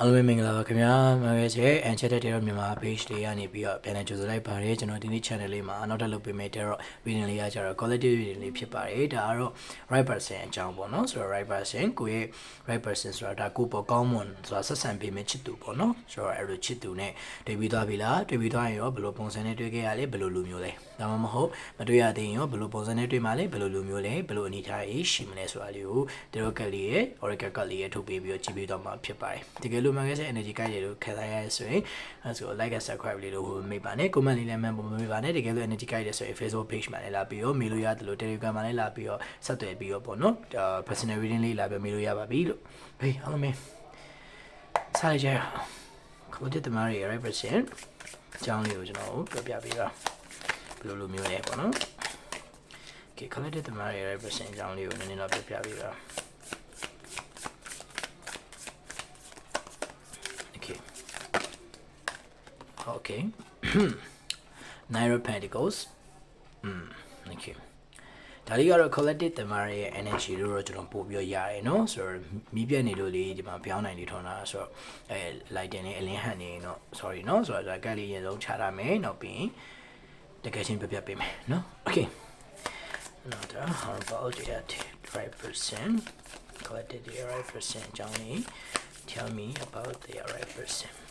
အားလုံးပဲမင်္ဂလာပါခင်ဗျာမင်္ဂလာချေ Enchanted Tarot မြန်မာ page လေးကနေပြီးတော့ပြန်လည်ကြိုဆိုလိုက်ပါတယ်ကျွန်တော်ဒီနေ့ channel လေးမှာနောက်ထပ်လုပ်ပေးမယ့် Tarot reading လေးရကြတော့ qualitative reading လေးဖြစ်ပါတယ်ဒါကတော့ right person အကြောင်းပေါ့နော်ဆိုတော့ right person ကိုရဲ့ right person ဆိုတာဒါကိုပေါ်ကောင်းမွန်ဆိုတာဆက်ဆံပေးမယ့်ချစ်သူပေါ့နော်ဆိုတော့အဲ့လိုချစ်သူနဲ့တွေ့ပြီးသွားပြီလားတွေ့ပြီးသွားရင်ရောဘယ်လိုပုံစံနဲ့တွေ့ခဲ့ရလဲဘယ်လိုလူမျိုးလဲဒါမှမဟုတ်မတွေ့ရသေးရင်ရောဘယ်လိုပုံစံနဲ့တွေ့မှလဲဘယ်လိုလူမျိုးလဲဘယ်လိုအနေထားရေးရှိမလဲဆိုတာလေးကို Tarot ကလေးရဲ့ Oracle ကလေးရဲ့ထုတ်ပေးပြီးတော့ကြည့်ပေးတော့မှာဖြစ်ပါတယ်တကယ်လို့မှန်ခဲ့တဲ့ energy guide တွေလို့ခံစားရရဆိုရင်အဲဆို like and subscribe လေးလို့မေးပါနဲ့ comment လေးလည်းမှန်ပုံမေးပါနဲ့တကယ်လို့ energy guide တွေဆိုရင် Facebook page မှာလည်းလာပြီးတော့မေးလို့ရတယ်လို့ Telegram မှာလည်းလာပြီးတော့ဆက်သွယ်ပြီးတော့ပေါ့နော် personal reading လေးလာပြီးမေးလို့ရပါပြီလို့ဟေးအားလုံးပဲစားရကြရအောင်ခမတဲ့တမားတွေ right person အကြောင်းလေးကိုကျွန်တော်ပြောပြပေးပါဘယ်လိုလိုမျိုးလဲပေါ့နော် Okay collected တမားတွေ right person အကြောင်းလေးကိုနည်းနည်းတော့ပြောပြပေးပါ Okay. okay narrow pentacles อืม thank you ဒါလေးကတော့ collective တမားရဲ့ energy လို့တော့ကျွန်တော်ပို့ပြီးရတယ်နော်ဆိုတော့မီးပြက်နေလို့လေဒီမှာပြောင်းနိုင်နေထွန်တာဆိုတော့အဲ lighting လေးအလင်းဟန်နေတော့ sorry နော်ဆိုတော့ဒါကလေးရေဆုံးချထားမယ်နောက်ပြီးတကယ်ချင်းပြပြပေးမယ်နော် okay နောက်တော့ herbal data 5% collected the right percent Johnny tell me about the right percent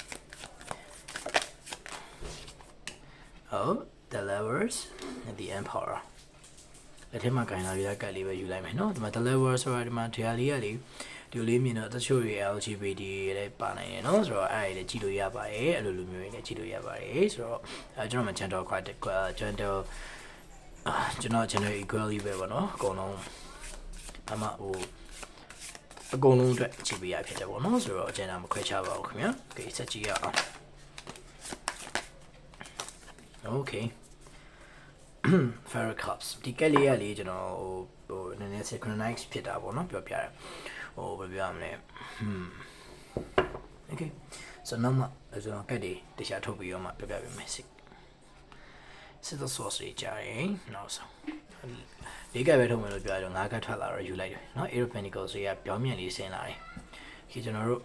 person. Oh, the lovers and the emperor. လက်ထက်မှာကင်လာရကတ်လေးပဲယူလိုက်မယ်နော်ဒီမှာ the lovers ဆိုတာဒီမှာတရားလေးရလေဒီလိုလေးမြင်တော့တချို့တွေ LGBT လည်းပါနိုင်တယ်နော်ဆိုတော့အဲ့ဒါလည်းကြည့်လို့ရပါတယ်အဲ့လိုလိုမျိုးတွေလည်းကြည့်လို့ရပါတယ်ဆိုတော့အဲကျွန်တော်မှ gender quite gender အာကျွန်တော် gender equality ပဲပေါ့နော်အကုန်လုံးအမဟိုအကုန်လုံးအတွက်ကြည့်ပေးရဖြစ်တယ်ပေါ့နော်ဆိုတော့ gender မခွဲခြားပါဘူးခင်ဗျာ okay ဆက်ကြည့်ရအောင် okay Pharaoh Cups ဒီကက်လေးရလေကျွန်တော်ဟိုဟိုနည်းနည်း synchronize ဖြစ်တာပေါ့နော်ပြောပြတယ်ဟိုဘယ်ပြောရမလဲ hmm okay so နောက်မှကျွန်တော်ကက်တွေတခြားထုတ်ပြီးတော့မှပြောပြပေးမယ်စစ်စစ်တော့ source တွေကြားရင်နောက်ဆုံးလေးကက်ပဲထုတ်မယ်လို့ပြောရတော့ငါးကက်ထွက်လာတော့ယူလိုက်တယ်နော် Aero Pentacles တွေကပြောင်းမြန်လေးဆင်းလာတယ်ခေကျွန်တော်တို့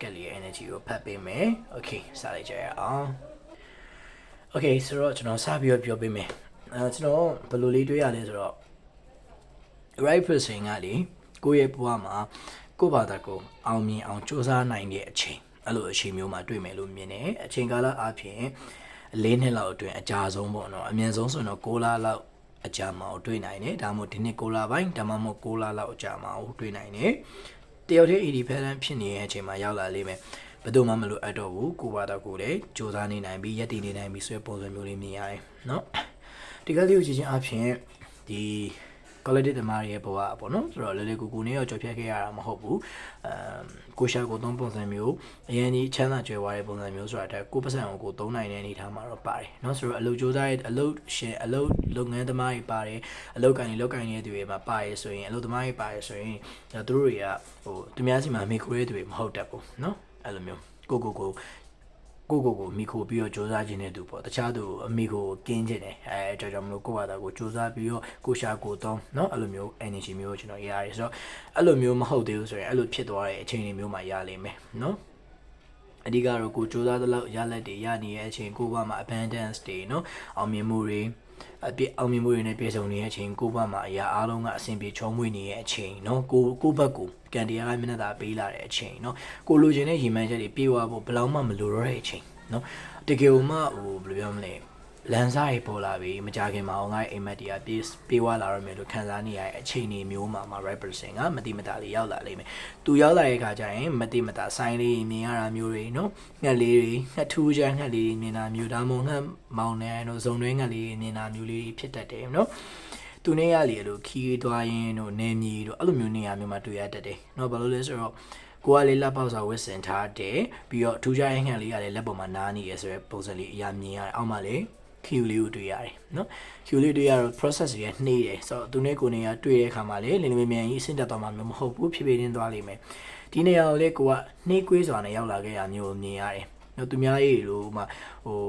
ကက်လေးရဲ့ energy ကိုဖတ်ပေးမယ် okay စလိုက်ကြရအောင် Okay ဆိုတော့ကျွန်တော်စပြီးတော့ပြောပေးမယ်အဲကျွန်တော်ဘယ်လိုလေးတွေးရလဲဆိုတော့ right person ကလေကိုယ့်ရဲ့ဘဝမှာကိုယ့်ဘာသာကိုအောင်မြင်အောင်စူးစမ်းနိုင်တဲ့အချိန်အဲ့လိုအချိန်မျိုးမှာတွေ့မယ်လို့မြင်တယ်အချိန်ကာလအပြင်၄နှစ်လောက်အတွင်းအကြာဆုံးပေါ့နော်အမြင့်ဆုံးဆိုတော့6လလောက်အကြာမှာတွေ့နိုင်တယ်ဒါမှမဟုတ်ဒီနှစ်6လပိုင်းဒါမှမဟုတ်6လလောက်အကြာမှာတွေ့နိုင်တယ်တယောက်တည်း independent ဖြစ်နေတဲ့အချိန်မှာရောက်လာလိမ့်မယ် ဘယ်သူမှမလို့အပ်တော့ဘူးကိုပါတော့ကိုလည်းစူးစမ်းနေနိုင်ပြီးရက်တည်နေနိုင်ပြီးဆိုတဲ့ပုံစံမျိုးလေးမြင်ရတယ်เนาะဒီကလေးကိုကြည့်ချင်းအပြင်ဒီ quality တမားရဲ့ဘဝပေါ့နော်ဆိုတော့လေလေကူကူနဲ့ရောကြော်ဖြတ်ခဲ့ရတာမဟုတ်ဘူးအမ်ကိုရှာကိုသုံးပုံစံမျိုးအရင်ကြီးချမ်းသာကြွယ်ဝတဲ့ပုံစံမျိုးဆိုတာတက်ကိုပတ်စံကိုကိုသုံးနိုင်တဲ့အနေထားမှာတော့ပါတယ်เนาะဆိုတော့အလုပ်ကြိုးစားတဲ့အလုပ်ရှင်အလုပ်လုပ်ငန်းသမားတွေပါတယ်အလုပ်ကိုင်တွေလုပ်ကိုင်နေတဲ့သူတွေမှာပါရဲဆိုရင်အလုပ်သမားတွေပါရဲဆိုရင်သူတို့တွေကဟိုသူများစီမှာမိခိုးတဲ့သူတွေမဟုတ်တတ်ဘူးเนาะ အဲ့လိုမျိုးကိုကိုကိုကိုကိုကိုမိခိုပြီးတော့စူးစမ်းခြင်းတဲ့သူပေါ့တခြားသူအမိကိုကင်းခြင်းတယ်အဲအကြောင်းကြောင့်မလို့ကိုယ့်ဘာသာကိုစူးစမ်းပြီးတော့ကိုရှာကိုတောင်းเนาะအဲ့လိုမျိုး energy မျိုးကိုကျွန်တော်ရတယ်ဆိုတော့အဲ့လိုမျိုးမဟုတ်သေးဘူးဆိုရင်အဲ့လိုဖြစ်သွားတဲ့အချိန်တွေမျိုးမှာရလိမ့်မယ်เนาะအဓိကတော့ကိုစူးစမ်းသလောက်ရလက်တွေရနေတဲ့အချိန်ကိုဘဝမှာ abundance တွေเนาะအောင်မြင်မှုတွေ အပြည့်အောင်မြင်မှုတွေနဲ့ပြည့်စုံနေတဲ့အချိန်ကိုဘဝမှာအရာအားလုံးကအဆင်ပြေချုံးမွေ့နေတဲ့အချိန်เนาะကိုကိုဘက်ကိုကံတရားကမျက်နှာသာပေးလာတဲ့အချိန်เนาะကိုလိုချင်တဲ့ရည်မှန်းချက်တွေပြေဝဖို့ဘယ်လောက်မှမလိုတော့တဲ့အချိန်เนาะတကယ်လို့မှဟိုဘယ်လိုပြောမလဲ လန်စားရေပေါ်လာပြီမကြခင်မှာအောင်ငါအိမ်မက်တရားပြေးပြေးဝလာရမယ်လို့ခံစားနေရတဲ့အချိန်တွေမျိုးမှာမှာ right person ကမတိမတာလေးရောက်လာလိမ့်မယ်။သူရောက်လာတဲ့အခါကျရင်မတိမတာဆိုင်လေးမြင်ရတာမျိုးတွေနော်ငှက်လေးတွေငှက်ထူးချမ်းငှက်လေးတွေမြင်တာမျိုးဒါမှမဟုတ်ငှက်မောင်နေတို့ဇုံတွဲငှက်လေးတွေမြင်တာမျိုးလေးဖြစ်တတ်တယ်နော်။သူနဲ့ရလေလို့ခီးသွားရင်တို့နေမီတို့အဲ့လိုမျိုးနေရာမျိုးမှာတွေ့ရတတ်တယ်။နော်ဘာလို့လဲဆိုတော့ကိုကလေးလက်ပေါက်စာဝစ်စင်ထားတယ်ပြီးတော့ထူးခြားရင်ငှက်လေးကလည်းလက်ပေါ်မှာနားနေရဆိုတဲ့ပုံစံလေးအရာမြင်ရတယ်အောက်မှာလေ Q လေးကိုတွေ့ရတယ်နော် Q လေးတွေ့ရတော့ process တွေနှေးတယ်ဆိုတော့သူနဲ့ကိုနေရတွေ့တဲ့အခါမှာလေလင်းလင်းမြန်ကြီးအဆင့်တက်သွားမှာမျိုးမဟုတ်ဘူးဖြည်းဖြည်းချင်းသွားလိမ့်မယ်ဒီနေရာကိုလေကိုကနှေးကွေးစွာနဲ့ရောက်လာခဲ့ရမျိုးမြင်ရတယ်နော်သူများရေးလို့မှဟို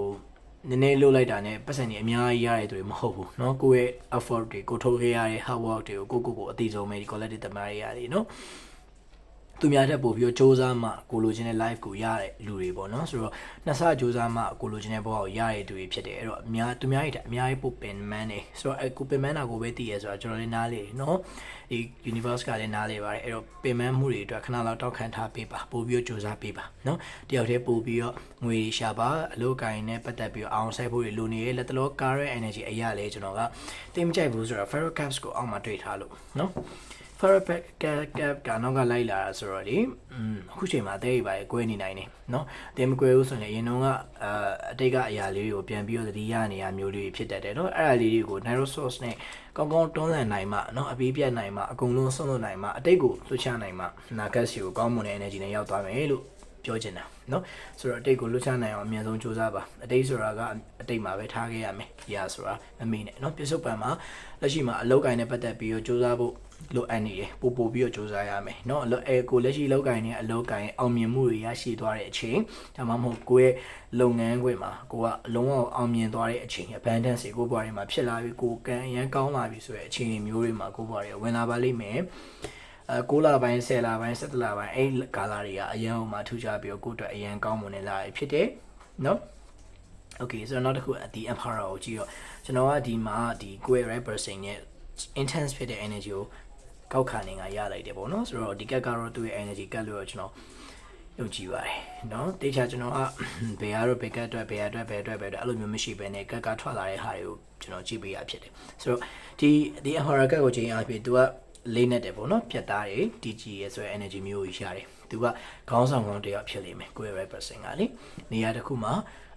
နည်းနည်းလှုပ်လိုက်တာနဲ့ပတ်စံကြီးအများကြီးရတယ်သူတွေမဟုတ်ဘူးเนาะကိုယ့်ရဲ့ effort တွေကိုထုတ်ခဲ့ရတဲ့ hard work တွေကိုကိုကိုကိုအတိဆုံးပဲဒီ quality တမားတွေရတယ်เนาะ သူများတက်ပို့ပြီးတော့စ조사မှကိုလိုချင်တဲ့ live ကိုရတဲ့လူတွေပေါ့နော်ဆိုတော့နှစ်ဆစ조사မှကိုလိုချင်တဲ့ဘဝကိုရတဲ့သူတွေဖြစ်တယ်အဲ့တော့အများသူများတွေအများကြီးပို့ပင်မန်းနေဆိုတော့အဲ့ကိုပင်မန်းတာကိုပဲသိရဲဆိုတော့ကျွန်တော်လည်းနားလေနော်ဒီ universe ကလည်းနားလေပါတယ်အဲ့တော့ပင်မန်းမှုတွေအတွက်ခဏလောက်တောက်ခံထားပေးပါပို့ပြီးတော့စ조사ပေးပါနော်တယောက်တည်းပို့ပြီးတော့ငွေရှာပါအလုပ်ကိုင်းနဲ့ပတ်သက်ပြီးတော့အောင်ဆိုင်ဖို့တွေလိုနေရဲ့လက်တလော current energy အရာလေကျွန်တော်ကတိတ်မကြိုက်ဘူးဆိုတော့ ferro caps ကိုအောက်မှာတွေ့ထားလို့နော် Farabek cap cap ကနောက်ကလိုက်လာတာဆိုတော့ဒီอืมအခုချိန်မှာအသေးပါကွဲနေနိုင်တယ်เนาะအသေးမကွဲဘူးဆိုရင်အရင်တော့ကအအတိတ်ကအရာလေးတွေကိုပြန်ပြီးတော့သတိရနေရမျိုးလေးဖြစ်တတ်တယ်เนาะအဲ့ဒါလေးတွေကို narrow source နဲ့ကောင်းကောင်းတွန်းလှန်နိုင်မှเนาะအပြီးပြတ်နိုင်မှအကုန်လုံးဆုံးလို့နိုင်မှအတိတ်ကိုလွှတ်ချနိုင်မှနာဂတ်စီကိုကောင်းမွန်တဲ့ energy နဲ့ရောက်သွားမယ်လို့ ပြောချင်တာเนาะဆိုတော့အတိတ်ကိုလွှတ်ချနိုင်အောင်အမြန်ဆုံးစူးစမ်းပါအတိတ်ဆိုတာကအတိတ်မှာပဲထားခဲ့ရမယ်။ရာဆိုတာမမေ့နဲ့เนาะပြစ္ဆုတ်ပံမှာလက်ရှိမှာအလောက်ကိုင်းနဲ့ပတ်သက်ပြီးတော့စူးစမ်းဖို့လိုအပ်နေတယ်ပို့ပို့ပြီးတော့စူးစမ်းရမယ်เนาะအဲကိုလက်ရှိလောက်ကိုင်းနဲ့အလောက်ကိုင်းအောင်မြင်မှုတွေရရှိသွားတဲ့အချိန်ဒါမှမဟုတ်ကိုယ့်ရဲ့လုပ်ငန်းခွင်မှာကိုကအလုံးဝအောင်မြင်သွားတဲ့အချိန် abundance ကိုဘွားတွေမှာဖြစ်လာပြီကိုကံအရန်ကောင်းလာပြီဆိုတဲ့အချိန်မျိုးတွေမှာကိုဘွားတွေဝင်လာပါလိမ့်မယ် အဲ9လပိုင်း10လပိုင်း17လပိုင်းအဲ့ကာလတွေကအရန်ဟိုမှာထူးခြားပြီးတော့ကိုယ့်အတွက်အရန်ကောင်းမွန်နေလာဖြစ်တယ်เนาะ okay ဆိုတော့နောက်တစ်ခုဒီ empower ကိုကြည့်တော့ကျွန်တော်ကဒီမှာဒီကိုယ့်ရဲ့ right person ရဲ့ intense ဖြစ်တဲ့ energy ကိုကောက်ခံနေငါရလိုက်တယ်ပေါ့နော်ဆိုတော့ဒီကက်ကတော့သူ့ရဲ့ energy ကက်လို့ကျွန်တော်ယုံကြည်ပါတယ်เนาะတေချာကျွန်တော်ကဘယ်ကတော့ဘယ်ကက်အတွက်ဘယ်အတွက်ဘယ်အတွက်ဘယ်အတွက်အဲ့လိုမျိုးမရှိဘဲနဲ့ကက်ကထွက်လာတဲ့ဟာတွေကိုကျွန်တော်ကြည့်ပေးရဖြစ်တယ်ဆိုတော့ဒီဒီ empower ကက်ကိုချိန်အားဖြင့်သူက လေးနဲ့တယ်ပေါ့နော်ဖြတ်သားတယ် DG ရဲ့ဆိုရယ် energy မျိုးကိုရတယ်သူကခေါင်းဆောင်ကောင်းတစ်ယောက်ဖြစ်လိမ့်မယ်ကိုယ့်ရဲ့ right person ကလေနေရာတစ်ခုမှာ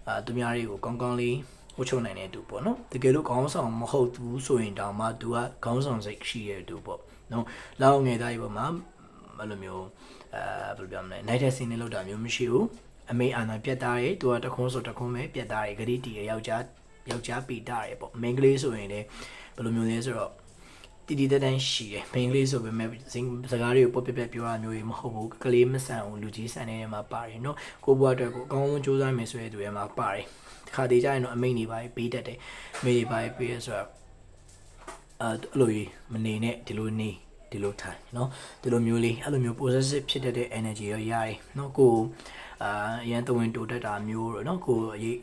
အာသူများတွေကိုကောင်းကောင်းလေးဝှချုံနိုင်တဲ့သူပေါ့နော်တကယ်လို့ခေါင်းဆောင်မဟုတ်ဘူးဆိုရင်တောင်မှသူကခေါင်းဆောင်စိတ်ရှိတဲ့သူပေါ့နော်လောက်ငယ်သားကြီးပေါ့မှာအဲ့လိုမျိုးအဲဘယ်လိုပြောမလဲနိုင်တဲ့စင်းနေလောက်တာမျိုးမရှိဘူးအမေအာနာပြတ်သားရဲ့သူကတခွန်းဆိုတခွန်းပဲပြတ်သားရဲ့ဂရိတီရဲ့ယောက်ျားယောက်ျားပီတာရဲ့ပေါ့မိန်းကလေးဆိုရင်လည်းဘယ်လိုမျိုးလဲဆိုတော့ တီတီတတန်းရှိတယ်မိန်းကလေးဆိုပေမဲ့စင်စကားတွေကိုပုတ်ပြပြပြောရမျိုးကြီးမဟုတ်ဘူးကလေးမဆန်ဘူးလူကြီးဆန်နေတဲ့မှာပါတယ်နော်ကိုဘွားအတွက်ကိုအကောင်းဆုံးစူးစမ်းမယ်ဆိုတဲ့သူတွေမှာပါတယ်ခါတည်ကြရင်တော့အမိန်တွေပါပေးတတ်တယ်အမိန်တွေပါပေးရဆိုတော့အဲအဲ့လိုကြီးမနေနဲ့ဒီလိုနေဒီလိုထိုင်เนาะဒီလိုမျိုးလေးအဲ့လိုမျိုး possessive ဖြစ်တတ်တဲ့ energy ရောရတယ်เนาะကိုအာအရန်တဝင်တိုတက်တာမျိုးတော့เนาะကိုအရေး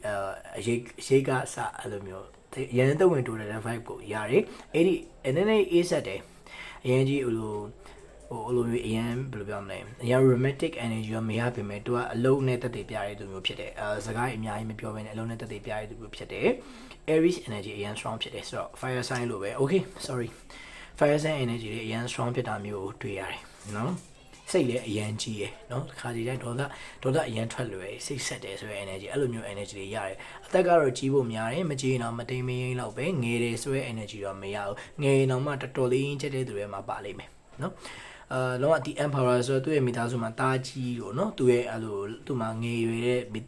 အရေးအရေးကစအဲ့လိုမျိုး ရန်တဝင်တိုတဲ့ vibe ကိုရတယ်အဲ့ဒီအနေနဲ့အေးဆက်တယ်အရင်ကြီးဟိုလိုဟိုအလိုမျိုးအရင်ဘယ်လိုပြောမလဲအရင် romantic energy ရောမရပါမယ်သူကအလုံးနဲ့တက်တည်ပြရတဲ့သူမျိုးဖြစ်တယ်အဲစကားအများကြီးမပြောဘဲနဲ့အလုံးနဲ့တက်တည်ပြရတဲ့သူမျိုးဖြစ်တယ် Aries energy အရင် strong ဖြစ်တယ်ဆိုတော့ fire sign လို့ပဲ okay sorry fire sign energy တွေအရင် strong ဖြစ်တာမျိုးကိုတွေ့ရတယ်နော် စိတ်လည်းအရန်ကြီးရယ်နော်တစ်ခါစီတိုင်းဒေါသဒေါသအရန်ထွက်လွယ်စိတ်ဆက်တယ်ဆိုတဲ့ energy အဲ့လိုမျိုး energy တွေရတယ်အသက်ကတော့ကြီးဖို့များတယ်မကြီးရင်တော့မတိမ်မရင်းလောက်ပဲငယ်တယ်ဆိုတဲ့ energy တော့မရဘူးငယ်ရင်တော့မှတော်တော်လေးရင်းချက်တဲ့သူတွေမှာပါလိမ့်မယ်နော် အာလောကဒီ emperor ဆိုတော့သူ့ရဲ့မိသားစုမှာတာကြီးတို့နော်သူ့ရဲ့အဲ့လိုသူ့မှာငယ်ရွယ်တဲ့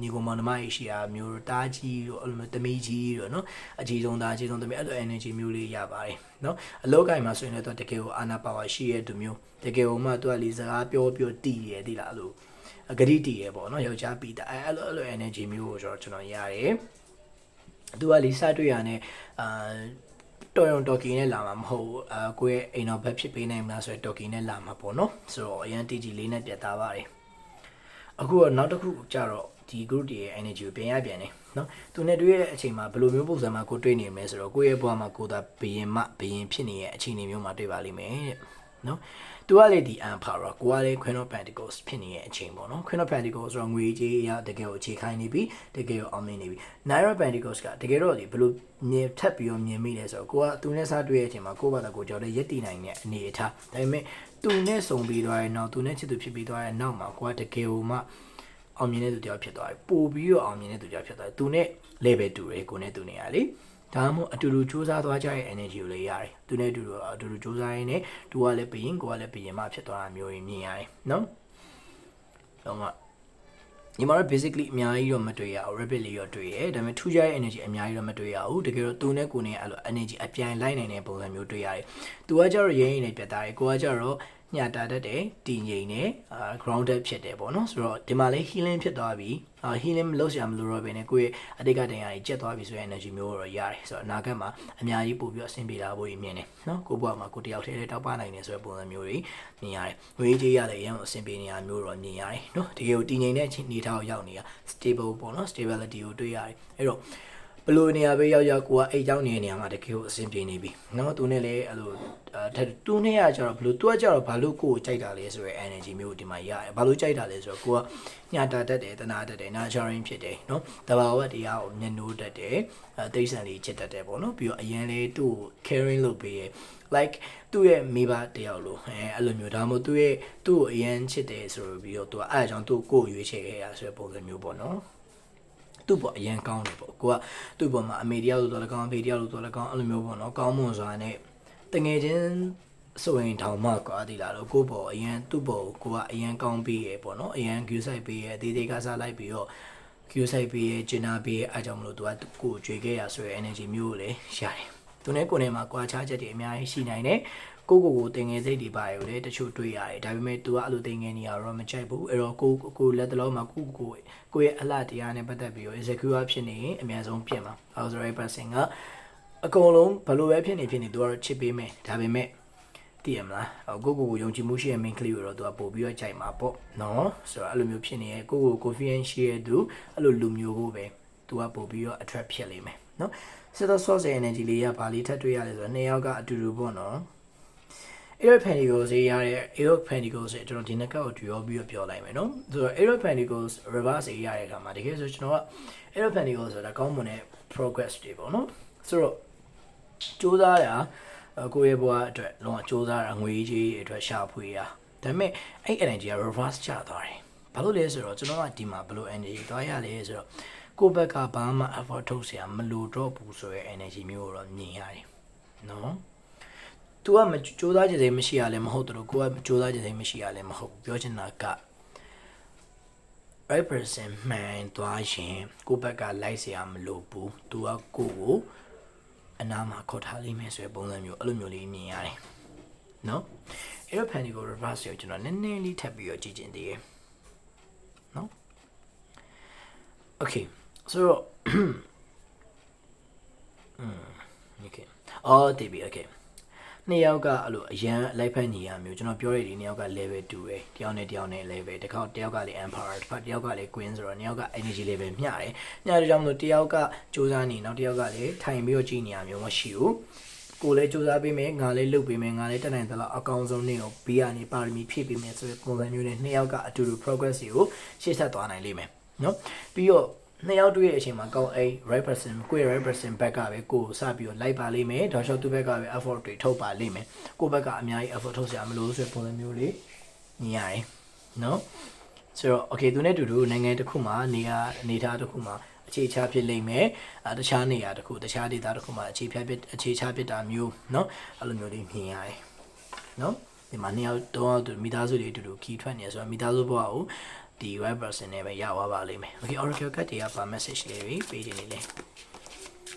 ညီကောင်မောင်နှမရှိတာမျိုးတို့တာကြီးတို့အဲ့လိုမျိုးတမီးကြီးတို့နော်အကြီးဆုံးတာအကြီးဆုံးတမီးအဲ့လို energy မျိုးလေးရပါတယ်နော်အလောက်ကင်မှာဆိုရင်လည်းသူတကယ်ကိုအာနာပါဝါရှိရတဲ့သူမျိုးတကယ်ကိုမှသူကလေစကားပြောပြောတည်ရတိလားအဲ့လိုဂရိတည်ရပေါ့နော်ယောက်ျားပီတာအဲ့လိုအဲ့လို energy မျိုးကိုကျွန်တော်ကျွန်တော်ရတယ်သူကလေစတွေ့ရတဲ့အာ တော်ရုံတော်ကီနဲ့လာမှာမဟုတ်ဘူးအာကိုယ့်ရဲ့အိမ်တော်ဘက်ဖြစ်ပေးနိုင်မလားဆိုတော့တော်ကီနဲ့လာမှာပေါ့နော်ဆိုတော့အရန် TG လေးနဲ့ပြတ်သားပါတယ်အခုတော့နောက်တစ်ခုကြတော့ဒီ group တွေရဲ့ energy ကိုပြန်ရပြန်နေနော်သူနဲ့တွေ့ရတဲ့အချိန်မှာဘယ်လိုမျိုးပုံစံမှာကိုတွေ့နေမလဲဆိုတော့ကိုယ့်ရဲ့ဘဝမှာကိုယ်သာဘယင်မဘယင်ဖြစ်နေတဲ့အခြေအနေမျိုးမှာတွေ့ပါလိမ့်မယ်တဲ့နော် သူကလေဒီ emperor ကိုကလေ queen of pentacles ဖြစ်နေတဲ့အချိန်ပေါ့နော် queen of pentacles ဆိုတော့ငွေကြီးရတကယ်ကိုအခြေခိုင်းနေပြီတကယ်ကိုအောင်မြင်နေပြီ nine of pentacles ကတကယ်တော့ဒီဘယ်လိုမြင်ထပ်ပြီးတော့မြင်မိလဲဆိုတော့ကိုကသူနဲ့စားတွေ့တဲ့အချိန်မှာကိုယ့်ဘာသာကိုကြောက်တဲ့ရက်တည်နိုင်တဲ့အနေအထားဒါပေမဲ့သူနဲ့ဆုံပြီးသွားရင်တော့သူနဲ့ချစ်သူဖြစ်ပြီးသွားရင်နောက်မှာကိုကတကယ်ကိုမှအောင်မြင်တဲ့သူတယောက်ဖြစ်သွားတယ်ပို့ပြီးတော့အောင်မြင်တဲ့သူတယောက်ဖြစ်သွားတယ်သူနဲ့ level တူတယ်ကိုနဲ့သူနဲ့ရလေ ဒါမှမဟုတ်အတူတူစူးစမ်းသွားကြရဲ့ energy ကိုလည်းရတယ်သူနဲ့အတူတူအတူတူစူးစမ်းရင်းနဲ့သူကလည်းဘယင်ကိုကလည်းဘယင်မှဖြစ်သွားတာမျိုးကြီးမြင်ရတယ်နော်တော့မှညီမတို့ basically အများကြီးတော့မတွေ့ရဘူး rapidly တော့တွေ့ရတယ်ဒါပေမဲ့ထူးခြားတဲ့ energy အများကြီးတော့မတွေ့ရဘူးတကယ်တော့သူနဲ့ကိုနဲ့အဲ့လို energy အပြိုင်လိုက်နိုင်တဲ့ပုံစံမျိုးတွေ့ရတယ်သူကကြတော့ရင်းရင်းနဲ့ပြတ်သားတယ်ကိုကကြတော့ ညတာတတ်တယ်တည်ငြိမ်တယ်အာ grounded ဖြစ်တယ်ပေါ့နော်ဆိုတော့ဒီမှာလေ healing ဖြစ်သွားပြီအာ healing မလုပ်ရမလို့တော့ပဲねကိုယ့်ရဲ့အတိတ်ကတင်ရကြီးကျက်သွားပြီဆိုတဲ့ energy မျိုးတော့ရတယ်ဆိုတော့အနာဂတ်မှာအများကြီးပို့ပြီးတော့အဆင်ပြေလာဖို့မြင်တယ်နော်ကိုယ့်ဘဝမှာကိုယ်တယောက်တည်းလေးတောက်ပနိုင်တယ်ဆိုတဲ့ပုံစံမျိုးတွေမြင်ရတယ်ငွေကြေးရတယ်အရင်အဆင်ပြေနေတာမျိုးတော့မြင်ရတယ်နော်တကယ်ကိုတည်ငြိမ်တဲ့အနေအထားကိုရောက်နေတာ stable ပေါ့နော် stability ကိုတွေ့ရတယ်အဲ့တော့ ဘလို့နေရာပဲရောက်ရောက်ကိုကအိတ်ကြောင်းနေတဲ့နေရာမှာတကယ်ကိုအဆင်ပြေနေပြီ။နော်သူနဲ့လည်းအဲ့လိုအဲသူနဲ့ကကျတော့ဘလို့သူကကျတော့ဘာလို့ကိုကိုကြိုက်တာလဲဆိုရယ် energy မျိုးဒီမှာရတယ်။ဘာလို့ကြိုက်တာလဲဆိုတော့ကိုကညတာတတ်တယ်တနာတတ်တယ် nurturing ဖြစ်တယ်နော်။တဘာဝတရားကိုမျက်နှိုးတတ်တယ်အဲတိတ်ဆန်လေးချစ်တတ်တယ်ပေါ့နော်။ပြီးတော့အရင်လေးသူ့ကို caring လုပ်ပေးရယ် like သူ့ရဲ့မိဘတယောက်လို့အဲအဲ့လိုမျိုးဒါမှမဟုတ်သူ့ရဲ့သူ့ကိုအရင်ချစ်တယ်ဆိုပြီးတော့သူကအဲ့အကြောင်းသူ့ကိုရွေးချယ်ခဲ့ရဆိုတဲ့ပုံစံမျိုးပေါ့နော်။ သူ့ပေါ်အရင်ကောင်းတယ်ပေါ့ကိုကသူ့ပေါ်မှာအမေတယောက်လို့တော်လည်းကောင်းအဖေတယောက်လို့တော်လည်းကောင်းအဲ့လိုမျိုးပေါ့နော်ကောင်းမွန်စွာနဲ့တငယ်ချင်းဆိုရင်တောင်မှကွာဒီလာတော့ကိုယ့်ပေါ်အရင်သူ့ပေါ်ကိုကအရင်ကောင်းပြီးရပေါ့နော်အရင် view site ပေးရအသေးသေးကစားလိုက်ပြီးတော့ view site ပေးရကျင်နာပေးရအားကြောင့်မလို့သူကကိုယ်ကြွေခဲ့ရဆိုရယ် energy မျိုးကိုလည်းရတယ်သူနဲ့ကိုယ်နဲ့မှာကွာခြားချက်တွေအများကြီးရှိနိုင်တယ် ကိုကိုကိုတင်ငယ်စိတ်တွေပါရောလေတချို့တွေ့ရတယ်ဒါပေမဲ့ तू ကအဲ့လိုတင်ငယ်နေရတော့မကြိုက်ဘူးအဲ့တော့ကိုကိုလက်တလုံးမှာကိုကိုကိုရဲ့အလှတရားနဲ့ပတ်သက်ပြီးတော့ insecure ဖြစ်နေရင်အများဆုံးဖြစ်မှာအဲဆိုတော့ person ကအကုန်လုံးဘလို့ပဲဖြစ်နေဖြစ်နေ तू ကတော့ချစ်ပေးမယ်ဒါပေမဲ့တည်ရမလားကိုကိုကိုယုံကြည်မှုရှိတဲ့ main ကလေးကိုတော့ तू ကပို့ပြီးတော့ကြိုက်မှာပေါ့နော်ဆိုတော့အဲ့လိုမျိုးဖြစ်နေရဲ့ကိုကို confidence ရှိတဲ့သူအဲ့လိုလူမျိုးကိုပဲ तू ကပို့ပြီးတော့ attract ဖြစ်လိမ့်မယ်နော်စစ်တော့ source energy လေးကဘာလေးထပ်တွေ့ရလဲဆိုတော့နှစ်ယောက်ကအတူတူပေါ့နော် Aero Penticles ရေးရတဲ့ Aero Penticles ရဲ့ကျွန်တော်ဒီနှစ်ကပ်ကို draw ပြီးတော့ပြောလိုက်မယ်နော်ဆိုတော့ Aero Penticles reverse ရေးရတဲ့အခါမှာတကယ်ဆိုကျွန်တော်က Aero Penticles ဆိုတာကောင်းမွန်တဲ့ progress တွေပေါ့နော်ဆိုတော့စူးစမ်းတာကိုယ့်ရဲ့ဘဝအတွက်လုံးဝစူးစမ်းတာငွေကြီးအတွက်ရှာဖွေရဒါပေမဲ့အဲ့ energy က reverse ကျသွားတယ်ဘာလို့လဲဆိုတော့ကျွန်တော်ကဒီမှာဘယ်လို energy သွားရလဲဆိုတော့ကိုယ့်ဘက်ကဘာမှ effort ထုတ်เสียမလိုတော့ဘူးဆိုရဲ energy မျိုးကိုတော့မြင်ရတယ်နော် तू ကမကြိုးစားခြင်းစိတ်မရှိရလည်းမဟုတ်တော့ကိုကကြိုးစားခြင်းစိတ်မရှိရလည်းမဟုတ်ပြောချင်တာက right person မှန်သွားရင်ကိုယ့်ဘက်ကလိုက်เสียမလို့ဘူး तू ကကိုယ့်ကိုအနာမှာခေါ်ထားလိမ့်မယ်ဆိုတဲ့ပုံစံမျိုးအဲ့လိုမျိုးလေးမြင်ရတယ်နော်အဲ့တော့ panic ကို reverse ကိုကျွန်တော်နည်းနည်းလေးထပ်ပြီးတော့ကြည့်ကျင်သေးတယ်နော် okay so อืม okay အော်တည်ပြီ okay နှစ်ယောက်ကအဲ့လိုအရန်လိုက်ဖက်ညီရမျိုးကျွန်တော်ပြောရတဲ့နှစ်ယောက်က level 2ပဲတယောက်နဲ့တယောက်နဲ့ level တစ်ခေါက်တယောက်ကလည်း emperor တစ်ဖက်တယောက်ကလည်း queen ဆိုတော့နှစ်ယောက်က energy level မျှတယ်မျှတဲ့ကြောင့်မလို့တယောက်ကစူးစမ်းနေနောက်တယောက်ကလည်းထိုင်ပြီးတော့ကြည့်နေရမျိုးမရှိဘူးကိုလည်းစူးစမ်းပေးမယ်ငါလည်းလုပ်ပေးမယ်ငါလည်းတက်နိုင်သလောက်အကောင်းဆုံးနေကိုဘေးကနေပါရမီဖြည့်ပေးမယ်ဆိုတဲ့ပုံစံမျိုးနဲ့နှစ်ယောက်ကအတူတူ progress ကိုရှေ့ဆက်သွားနိုင်လိမ့်မယ်နော်ပြီးတော့ နှစ်ယောက်တွေ့တဲ့အချိန်မှာကောင်းအိ right person ကိုယ့် right person ဘက်ကပဲကိုယ်စပြီးတော့လိုက်ပါလိမ့်မယ်ဒေါ်ရှော့သူဘက်ကပဲ effort တွေထုတ်ပါလိမ့်မယ်ကိုယ့်ဘက်ကအများကြီး effort ထုတ်စရာမလိုဆိုတဲ့ပုံစံမျိုးလေးမြင်ရတယ်နော်ဆိုတော့ okay သူနဲ့တူတူနိုင်ငံတစ်ခုမှာနေရာအနေထားတစ်ခုမှာအခြေချဖြစ်လိမ့်မယ်အဲတခြားနေရာတစ်ခုတခြားဒေသတစ်ခုမှာအခြေဖြတ်ဖြစ်အခြေချဖြစ်တာမျိုးနော်အဲ့လိုမျိုးလေးမြင်ရတယ်နော်ဒီမှာနှစ်ယောက်တော့ယောက်တူမိသားစုတွေအတူတူခီးထွက်နေဆိုတော့မိသားစုဘဝကို ဒီ web person နဲ့ပဲရသွားပါလိမ့်မယ် okay oracle card တွေကပါ message လေးတွေပေးနေလေ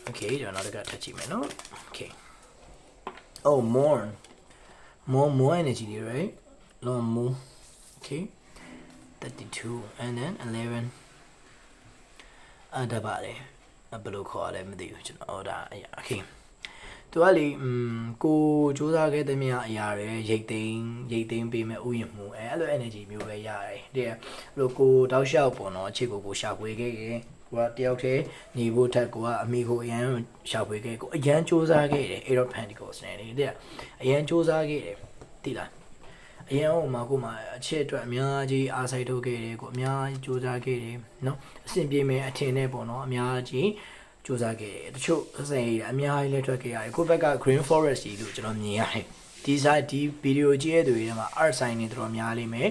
okay ကျွန်တော်နောက်ကထပ်ကြည့်မယ်နော် okay oh more more more energy တွေ right long more okay 32 and then 11အဲ့ဒါပါလေဘယ်လိုခေါ်ရလဲမသိဘူးကျွန်တော်ဒါအရာ okay သူကလေอืมကိုစူးစမ်းခဲ့တဲ့မြအရာတွေရိတ်သိမ်းရိတ်သိမ်းပေးမဲ့ဥယျာဉ်မှုအဲအဲ့လို energy မျိုးပဲရတယ်တဲ့အဲ့လိုကိုတောက်လျှောက်ပေါ့နော်အခြေကိုကိုရှာဖွေခဲ့ခဲ့ကိုကတယောက်တည်းနေဖို့ထက်ကိုကအမိကိုအရန်ရှာဖွေခဲ့ကိုအရန်စူးစမ်းခဲ့တယ် Eight of Pentacles နဲ့လေတဲ့အရန်စူးစမ်းခဲ့တယ်တိလားအရင်ဟိုမှာကိုမှအချက်အတွက်အများကြီးအားစိုက်ထုတ်ခဲ့တယ်ကိုအများကြီးစူးစမ်းခဲ့တယ်နော်အဆင်ပြေမယ်အထင်နဲ့ပေါ့နော်အများကြီး စူးစမ်းခဲ့တယ်တချို့အစိမ်းအများကြီးလည်းထွက်ခဲ့ရတယ်ကိုယ့်ဘက်က green forest ကြီးလို့ကျွန်တော်မြင်ရတယ်ဒီ site ဒီ video ကြည့်ရတဲ့တွေထဲမှာ art sign တွေတော်တော်များလိမ့်မယ်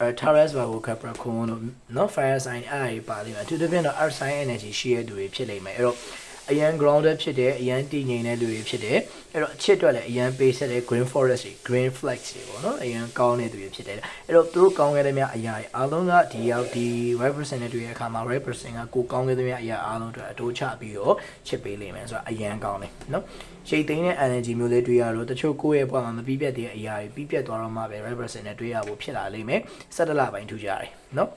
အဲ Taurus Virgo Capricorn တို့နော် fire sign အဲ့ဒါတွေပါလိမ့်မယ်အထူးသဖြင့်တော့ art sign energy ရှိရတဲ့သူတွေဖြစ်လိမ့်မယ်အဲ့တော့ အရန် grounded ဖြစ်တယ်အရန်တည်ငြိမ်တဲ့လူတွေဖြစ်တယ်အဲ့တော့အချစ်အတွက်လည်းအရန်ပေးဆက်တဲ့ green forest တွေ green flags တွေပေါ့နော်အရန်ကောင်းတဲ့သူတွေဖြစ်တယ်အဲ့တော့သူတို့ကောင်းခဲ့တဲ့များအရာတွေအားလုံးကဒီရောက်ဒီ represent နဲ့တွေ့ရတဲ့အခါမှာ represent ကကိုကောင်းခဲ့တဲ့များအရာအားလုံးအတွက်အတိုးချပြီးတော့ချစ်ပေးလိမ့်မယ်ဆိုတော့အရန်ကောင်းတယ်နော်ရှိတ်သိမ်းတဲ့ energy မျိုးလေးတွေ့ရတော့တချို့ကိုယ့်ရဲ့ဘဝမှာမပြီးပြတ်တဲ့အရာတွေပြီးပြတ်သွားတော့မှပဲ represent နဲ့တွေ့ရဖို့ဖြစ်လာလိမ့်မယ်ဆက်တလပိုင်းထူကြတယ်နော်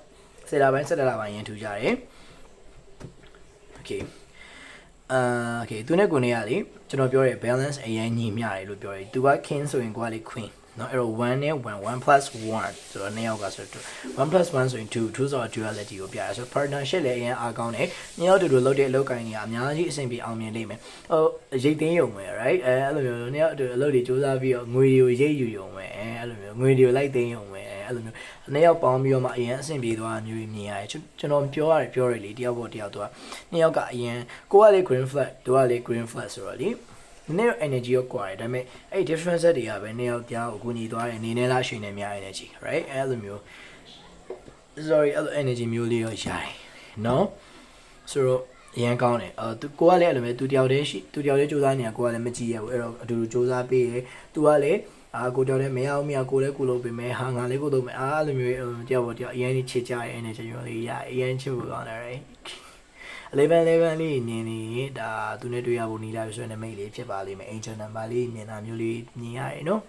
ဆက်တလပိုင်းဆက်တလပိုင်းရင်ထူကြတယ် okay အာ okay သူနဲ့ကိုနေရလေကျွန်တော်ပြောရဲ balance အရင်ညီမျှတယ်လို့ပြောရဲသူက king ဆိုရင်ကိုကလေ queen เนาะအဲ့တော့1နဲ့1 1 plus 1ဆိုတော့နှစ်ယောက်ကဆိုတော့1 plus 1ဆိုရင်2 2ဆိုတော့ duality ကိုပြရဆိုတော့ partnership လည်းအရင်အားကောင်းတယ်နှစ်ယောက်တူတူလုပ်တဲ့အလုပ်ကိုင်းတွေကအများကြီးအဆင်ပြေအောင်မြင်လိမ့်မယ်ဟိုရိတ်သိမ်းရုံပဲ right အဲအဲ့လိုမျိုးနှစ်ယောက်တူအလုပ်တွေစူးစမ်းပြီးတော့ငွေတွေကိုရိတ်ယူရုံပဲအဲအဲ့လိုမျိုးငွေတွေကိုလိုက်သိမ်းရုံပဲ အဲ့လိုမျိုးနှစ်ယောက်ပေါင်းပြီးတော့မှအရင်အဆင်ပြေသွားမျိုးမြင်ရတယ်ကျွန်တော်ပြောရတယ်ပြောရလေတယောက်ပေါ်တယောက်တော့နှစ်ယောက်ကအရင်ကိုကလေ green flag သူကလေ green flag ဆိုတော့လေနည်း energy ရောကွာတယ်ဒါပေမဲ့အဲ့ difference တွေကပဲနေရောက်ကြားကိုကူညီသွားတယ်နေနေလားရှင်နေများ energy right အဲ့လိုမျိုး sorry အဲ့လို energy မျိုးလေးရောရတယ်နော်ဆိုတော့အရင်ကောင်းတယ်အဲသူကိုကလည်းအဲ့လိုမျိုးသူတယောက်တည်းရှိသူတယောက်တည်းစူးစမ်းနေတာကိုကလည်းမကြည့်ရဘူးအဲ့တော့အတူတူစူးစမ်းပေးတယ်သူကလည်း အာကိုတယောက်တည်းမရအောင်မရကိုလည်းကိုလုပ်ပေးမယ်ဟာငါလည်းကိုလုပ်မယ်အားလိုမျိုးတယောက်ပေါ်တယောက်အရင်ကြီးချစ်ကြရဲ့ energy ရောလေးရအရင်ချစ်ဖို့ကောင်းတယ် right 11 11လေးနင်းနေဒါသူနဲ့တွေ့ရဖို့နီးလာပြီဆိုရင်မိတ်လေးဖြစ်ပါလိမ့်မယ် angel number လေးမြင်တာမျိုးလေးမြင်ရတယ်နော်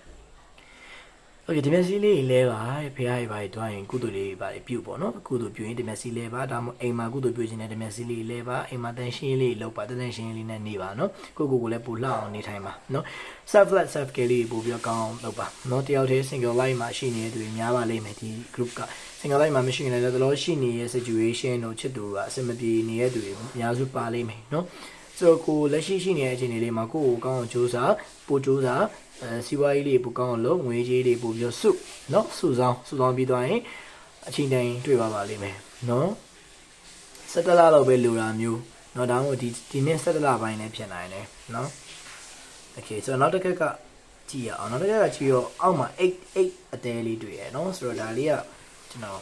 Okay ဒီမျက်စိလေးလဲပါဖေရရပါတွားရင်ကုသိုလ်လေးပါပြုတ်ပေါ့နော်ကုသိုလ်ပြုရင်ဒီမျက်စိလဲပါဒါမှမဟုတ်အိမ်မှာကုသိုလ်ပြုခြင်းနဲ့ဒီမျက်စိလေးလဲပါအိမ်မှာတန်ရှင်းလေးလောက်ပါတန်ရှင်းလေးနဲ့နေပါနော်ကိုကိုကိုလည်းပူလှအောင်နေထိုင်ပါနော် self led self care လေးပို့ပြီးတော့ကောင်းအောင်လုပ်ပါနော်တယောက်တည်း single life မှာရှိနေတဲ့သူတွေများပါလိမ့်မယ်ဒီ group က single life မှာမရှိနေလည်းတလို့ရှိနေတဲ့ situation တို့ချစ်သူကအဆင်မပြေနေတဲ့သူတွေအများစုပါလိမ့်မယ်နော်ဆိုတော့ကိုလက်ရှိရှိနေတဲ့အခြေအနေလေးမှာကိုကိုကောင်းအောင်စူးစမ်းပို့စူးစမ်း အဲစီးပွားရေးလေးပိုကောင်းအောင်လုပ်ငွေကြေးလေးပိုပြီးစုနော်စုဆောင်စုဆောင်ပြီးသွားရင်အချိန်တိုင်းတွေ့ပါပါလိမ့်မယ်နော်17လလောက်ပဲလိုတာမျိုးနော်ဒါမှမဟုတ်ဒီဒီနေ့17လပိုင်းလည်းဖြစ်နိုင်တယ်နော် Okay ဆိုတော့နောက်တစ်ခက်ကကြည့်ရအောင်နောက်တစ်ခက်ကကြည့်ရောအောက်မှာ8 8အသေးလေးတွေ့ရနော်ဆိုတော့ဒါလေးကကျွန်တော်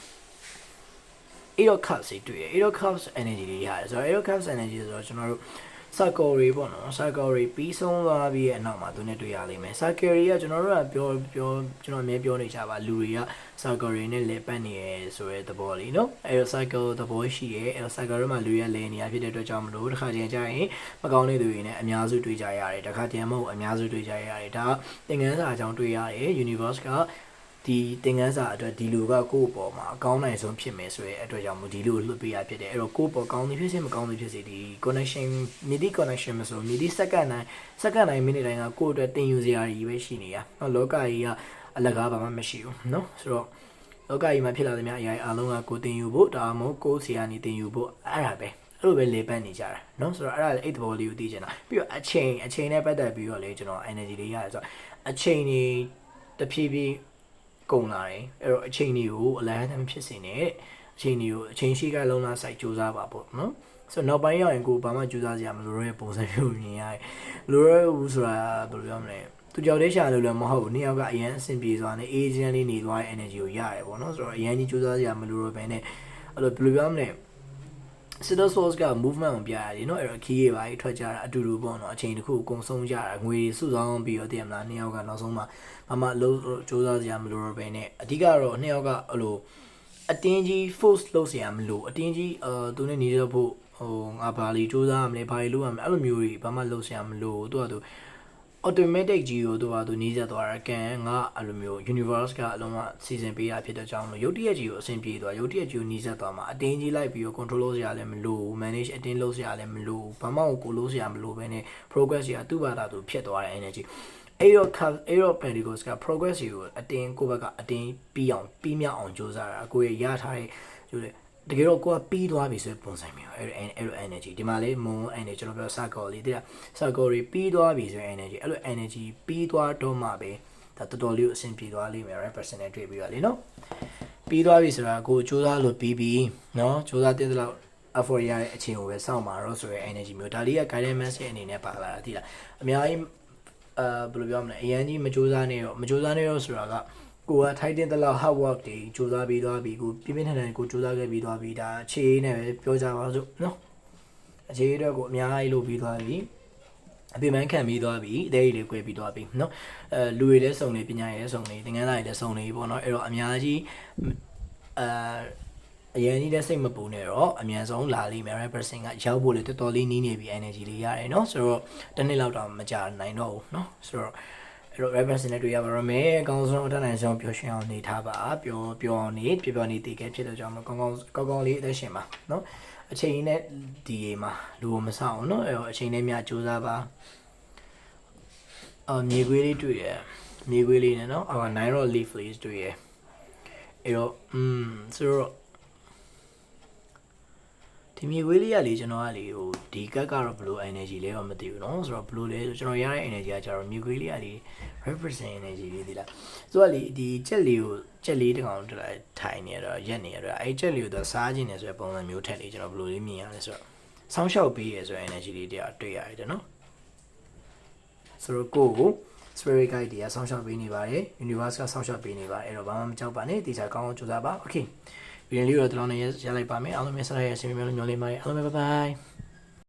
Eight of Cups တွေတွေ့ရ Eight of Cups energy တွေရတယ်ဆိုတော့ Eight of Cups energy ဆိုတော့ကျွန်တော်တို့ circle တွေပေါ့နော် circle တွေပြီးဆုံးသွားပြီးရဲ့အနောက်မှာသူနဲ့တွေ့ရလိမ့်မယ် circle တွေကကျွန်တော်တို့ကပြောပြောကျွန်တော်အမြဲပြောနေကြပါလူတွေက circle တွေနဲ့လဲပတ်နေရဲဆိုတဲ့သဘောလေးနော်အဲတော့ cycle သဘောရှိရဲအဲတော့ cycle တွေမှာလူရလဲနေရဖြစ်တဲ့အတွက်ကြောင့်မလို့တစ်ခါကျရင်ကြာရင်မကောင်းတဲ့သူတွေနဲ့အများစုတွေ့ကြရတယ်တစ်ခါကျရင်မဟုတ်အများစုတွေ့ကြရတယ်ဒါသင်ခန်းစာအကြောင်းတွေ့ရတယ် universe က ဒီသင်ခန်းစာအတွက်ဒီလူကကိုယ့်အပေါ်မှာအကောင်းနိုင်ဆုံးဖြစ်မယ်ဆိုရဲအတွက်ကြောင့်မို့ဒီလူကိုလွတ်ပေးရဖြစ်တယ်အဲ့တော့ကိုယ့်ပေါ်ကောင်းသည်ဖြစ်စေမကောင်းသည်ဖြစ်စေဒီ connection မြည်သည့် connection မဆိုမြည်သည့် second တိုင်း second တိုင်း minute တိုင်းကကိုယ့်အတွက်တင်ယူစရာကြီးပဲရှိနေရနော်လောကကြီးကအလကားဘာမှမရှိဘူးနော်ဆိုတော့လောကကြီးမှာဖြစ်လာသမျှအရာအားလုံးကကိုတင်ယူဖို့ဒါမှမဟုတ်ကိုယ်စီကနေတင်ယူဖို့အဲ့ဒါပဲအဲ့လိုပဲလေပတ်နေကြတာเนาะဆိုတော့အဲ့ဒါလေအဲ့သဘောလေးကိုသိချင်တာပြီးတော့အချိန်အချိန်နဲ့ပတ်သက်ပြီးတော့လေကျွန်တော် energy လေးရတယ်ဆိုတော့အချိန်တွေတဖြည်းဖြည်း ကုန်လာတယ်အဲ့တော့အချိန်တွေကိုအလန်းတမ်းဖြစ်စင်တယ်တဲ့အချိန်တွေကိုအချိန်ရှိကလုံးလာစိုက်စူးစမ်းပါပေါ့နော်ဆိုတော့နောက်ပိုင်းရောက်ရင်ကိုဘာမှစူးစမ်းစရာမလိုတဲ့ပုံစံမျိုးမြင်ရတယ်လိုရဘူးဆိုတာဘယ်လိုပြောမလဲသူကြောက်တဲ့ရှာလို့လည်းမဟုတ်ဘူးနှစ်ယောက်ကအရန်အဆင်ပြေသွားနေအေဂျင့်လေးနေသွားတဲ့ energy ကိုရတယ်ပေါ့နော်ဆိုတော့အရန်ကြီးစူးစမ်းစရာမလိုတော့ဘဲနဲ့အဲ့လိုဘယ်လိုပြောမလဲ Citrus Force က movement ကိုပြရတယ်နော်အဲ့တော့ key တွေပါကြီးထွက်ကြတာအတူတူပေါ့နော်အချိန်တစ်ခုအကုန်ဆုံးကြတာငွေစုဆောင်ပြီးတော့တည်မလားနှစ်ယောက်ကနောက်ဆုံးမှဘာမှလုံးစူးစမ်းစရာမလိုတော့ဘဲနဲ့အဓိကတော့နှစ်ယောက်ကအဲ့လိုအတင်းကြီး force လုပ်စရာမလိုအတင်းကြီးအာသူနဲ့နေရဖို့ဟိုငါဘာလီစူးစမ်းရမလဲဘာလီလုပ်ရမလဲအဲ့လိုမျိုးတွေဘာမှလုပ်စရာမလိုသူကသူ automatic ကြီးကိုသူကသူနီးစပ်သွားတာကန်ငါအဲ့လိုမျိုး universe ကအလုံးဝစီစဉ်ပေးရဖြစ်တဲ့ကြောင့်လို့ရုတ်တရက်ကြီးကိုအဆင်ပြေသွားရုတ်တရက်ကြီးကိုနီးစပ်သွားမှာအတင်းကြီးလိုက်ပြီးတော့ control လုပ်စရာလည်းမလို manage အတင်းလုပ်စရာလည်းမလိုဘာမှကိုလုပ်စရာမလိုဘဲနဲ့ progress ကြီးကသူ့ဘာသာသူဖြစ်သွားတဲ့ energy အဲ့တော့ အဲ့တော့ Pentecost က progress ကိုအတင်းကိုယ့်ဘက်ကအတင်းပြီးအောင်ပြီးမြောက်အောင်ကြိုးစားတာကိုယ်ရရထားတဲ့ကျိုးလေ တကယ်တော့ကိုကပြီးသွားပြီဆိုတဲ့ပုံစံမျိုးအဲ့လိုအဲ့လို energy ဒီမှာလေး moon energy ကျွန်တော်ပြော circle လေးတဲ့ circle တွေပြီးသွားပြီဆိုရင် energy အဲ့လို energy ပြီးသွားတော့မှပဲဒါတော်တော်လေးကိုအဆင်ပြေသွားလိမ့်မယ် right person နဲ့တွေ့ပြီးတော့လေနော်ပြီးသွားပြီဆိုတာကိုစူးစမ်းလို့ပြီးပြီနော်စူးစမ်းတဲ့လောက် effort ရတဲ့အချိန်ကိုပဲစောင့်ပါတော့ဆိုရယ် energy မျိုးဒါလေးက guidance message အနေနဲ့ပါလာတာသိလားအများကြီးအာဘယ်လိုပြောမလဲအရန်ကြီးမစူးစမ်းနေတော့မစူးစမ်းနေတော့ဆိုတာက ကိုကထိုက်တင်တဲ့လောက် hard work တွေစူးစမ်းပြီးသွားပြီကိုပြင်းပြင်းထန်ထန်ကိုစူးစမ်းခဲ့ပြီးသွားပြီဒါအခြေအနေနဲ့ပဲပြောကြပါစို့နော် အခြေအတွက်ကိုအများကြီးလုပ်ပြီးသွားပြီအပြိမန်းခံပြီးသွားပြီအသေးကြီးလေး꿰ပြီးသွားပြီเนาะအဲလူတွေလည်းစုံနေပညာရေးလည်းစုံနေသင်္ကန်းသားတွေလည်းစုံနေပြီပေါ့เนาะအဲ့တော့အများကြီးအာအရင်ကြီးတဲ့စိတ်မပူနဲ့တော့အမြန်ဆုံးလာလိမ့်မယ် represent ကရောက်ဖို့လေတော်တော်လေးနီးနေပြီ energy လေးရတယ်เนาะဆိုတော့တစ်နှစ်လောက်တော့မကြာနိုင်တော့ဘူးเนาะဆိုတော့ အဲ့တော့ reference နဲ့တွေ့ရပါရမယ်အကောင်းဆုံးအတတ်နိုင်ဆုံးပျော်ရွှင်အောင်နေထားပါပျော်ပျော်အောင်နေပျော်ပျော်နေတည်ခဲ့ဖြစ်လို့ကြောင့်မကောင်းကောင်းကောင်းကောင်းလေးအသက်ရှင်ပါနော်အချိန်နဲ့ဒီမှာလူမဆောက်အောင်နော်အဲ့တော့အချိန်နဲ့များစူးစမ်းပါအော်မြေခွေးလေးတွေ့ရမြေခွေးလေးနဲ့နော်အော်9 row leaf လေးတွေ့ရအဲ့တော့อืมဆိုတော့ ဒီမြေခွေးလေးကလေကျွန်တော်ကလေဟိုဒီကတ်ကတော့ဘယ်လို energy လဲတော့မသိဘူးเนาะဆိုတော့ဘယ်လိုလဲဆိုကျွန်တော်ရတဲ့ energy ကကျတော့မြေခွေးလေးကလေ represent energy လေးဒီလားဆိုတော့လေဒီချက်လေးကိုချက်လေးတစ်ကောင်တလိုက်ထိုင်နေရတော့ရက်နေရတော့အဲ့ချက်လေးကိုသူစားခြင်းနေဆိုတဲ့ပုံစံမျိုးထက်လေကျွန်တော်ဘယ်လိုလေးမြင်ရလဲဆိုတော့ဆောင်းလျှောက်ပေးရဆိုတဲ့ energy လေးတရားတွေ့ရတယ်နော်ဆိုတော့ကိုကို spirit guide တွေကဆောင်းလျှောက်ပေးနေပါတယ် universe ကဆောင်းလျှောက်ပေးနေပါတယ်အဲ့တော့ဘာမှမကြောက်ပါနဲ့တေချာကောင်းအောင်ကြိုးစားပါ okay ဗီဒီယိုလေးတော့ဒီလောက်နဲ့ရလိုက်ပါမယ်အားလုံးပဲဆက်ရရအစီအမံမျိုးလို့ညွှန်လေးပါတယ်အားလုံးပဲ bye bye